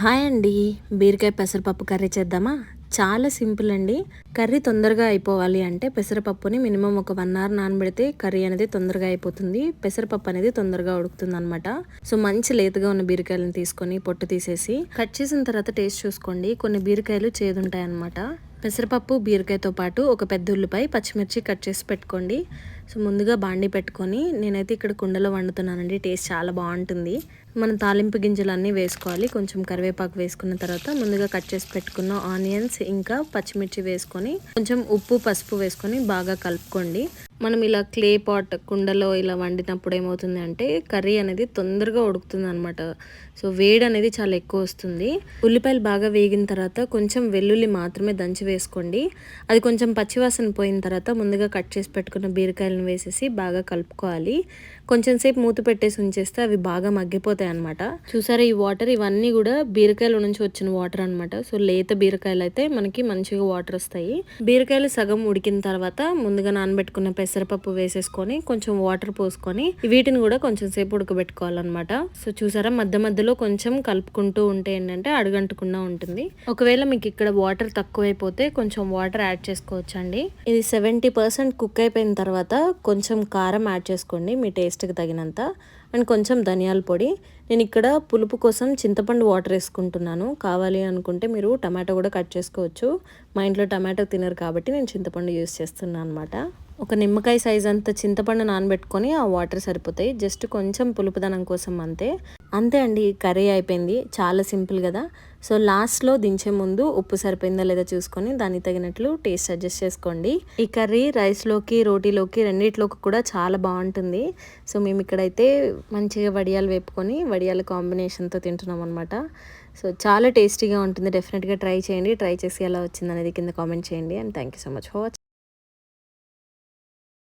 Hi అండి. బీరకాయ పెసరపప్పు కర్రీ చేద్దామా? చాలా సింపుల్ అండి. కర్రీ తొందరగా అయిపోవాలి అంటే పెసరపప్పుని మినిమం ఒక వన్ అవర్ నానబెడితే కర్రీ అనేది తొందరగా అయిపోతుంది. పెసరపప్పు అనేది తొందరగా ఉడుకుతుంది అనమాట సో మంచి లేతగా ఉన్న బీరకాయలను తీసుకొని పొట్టు తీసేసి కట్ చేసిన తర్వాత టేస్ట్ చూసుకోండి. కొన్ని బీరకాయలు చేదుంటాయి అనమాట పెసరపప్పు బీరకాయతో పాటు ఒక పెద్ద ఉల్లిపాయ పచ్చిమిర్చి కట్ చేసి పెట్టుకోండి. సో ముందుగా బాండి పెట్టుకొని నేనైతే ఇక్కడ కుండలో వండుతున్నానండి. టేస్ట్ చాలా బాగుంటుంది. మనం తాలింపు గింజలు అన్నీ వేసుకోవాలి. కొంచెం కరివేపాకు వేసుకున్న తర్వాత ముందుగా కట్ చేసి పెట్టుకున్న ఆనియన్స్ ఇంకా పచ్చిమిర్చి వేసుకొని కొంచెం ఉప్పు పసుపు వేసుకొని బాగా కలుపుకోండి. మనం ఇలా క్లే పాట్ కుండలో ఇలా వండినప్పుడు ఏమవుతుంది అంటే కర్రీ అనేది తొందరగా ఉడుకుతుంది అనమాట సో వేడి అనేది చాలా ఎక్కువ వస్తుంది. ఉల్లిపాయలు బాగా వేగిన తర్వాత కొంచెం వెల్లుల్లి మాత్రమే దంచి వేసుకోండి. అది కొంచెం పచ్చివాసన పోయిన తర్వాత ముందుగా కట్ చేసి పెట్టుకున్న ఉల్లిపాయలను వేసేసి బాగా కలుపుకోవాలి. కొంచెం సేపు మూత పెట్టేసి ఉంచేస్తే అవి బాగా మగ్గిపోతాయి అనమాట చూసారా ఈ వాటర్? ఇవన్నీ కూడా బీరకాయల నుంచి వచ్చిన వాటర్ అనమాట సో లేత బీరకాయలు అయితే మనకి మంచిగా వాటర్ వస్తాయి. బీరకాయలు సగం ఉడికిన తర్వాత ముందుగా నానబెట్టుకున్న పెసరపప్పు వేసేసుకొని కొంచెం వాటర్ పోసుకొని వీటిని కూడా కొంచెం సేపు ఉడకబెట్టుకోవాలన్నమాట. సో చూసారా మధ్య మధ్యలో కొంచెం కలుపుకుంటూ ఉంటే ఏంటంటే అడుగంటకుండా ఉంటుంది. ఒకవేళ మీకు ఇక్కడ వాటర్ తక్కువైపోతే కొంచెం వాటర్ యాడ్ చేసుకోవచ్చండి. ఇది సెవెంటీ పర్సెంట్ కుక్ అయిపోయిన తర్వాత కొంచెం కారం యాడ్ చేసుకోండి మీ టేస్ట్కి తగినంత. అండ్ కొంచెం ధనియాల పొడి. నేను ఇక్కడ పులుపు కోసం చింతపండు వాటర్ వేసుకుంటున్నాను. కావాలి అనుకుంటే మీరు టమాటో కూడా కట్ చేసుకోవచ్చు. మా ఇంట్లో టమాటో తినరు కాబట్టి నేను చింతపండు యూస్ చేస్తున్నాను అనమాట ఒక నిమ్మకాయ సైజ్ అంత చింతపండు నానబెట్టుకొని ఆ వాటర్ సరిపోతాయి. జస్ట్ కొంచెం పులుపుదనం కోసం అంతే. అంతే అండి కర్రీ అయిపోయింది. చాలా సింపుల్ కదా. సో లాస్ట్లో దించే ముందు ఉప్పు సరిపోయిందా లేదా చూసుకొని దానికి తగినట్లు టేస్ట్ అడ్జస్ట్ చేసుకోండి. ఈ కర్రీ రైస్లోకి రోటీలోకి రెండిట్లోకి కూడా చాలా బాగుంటుంది. సో మేము ఇక్కడైతే మంచిగా వడియాలు వేపుకొని వడియాల కాంబినేషన్తో తింటున్నాం అనమాట సో చాలా టేస్టీగా ఉంటుంది. డెఫినెట్గా ట్రై చేయండి. ట్రై చేసి ఎలా వచ్చింది అనేది కింద కామెంట్ చేయండి. And thank you so much for watching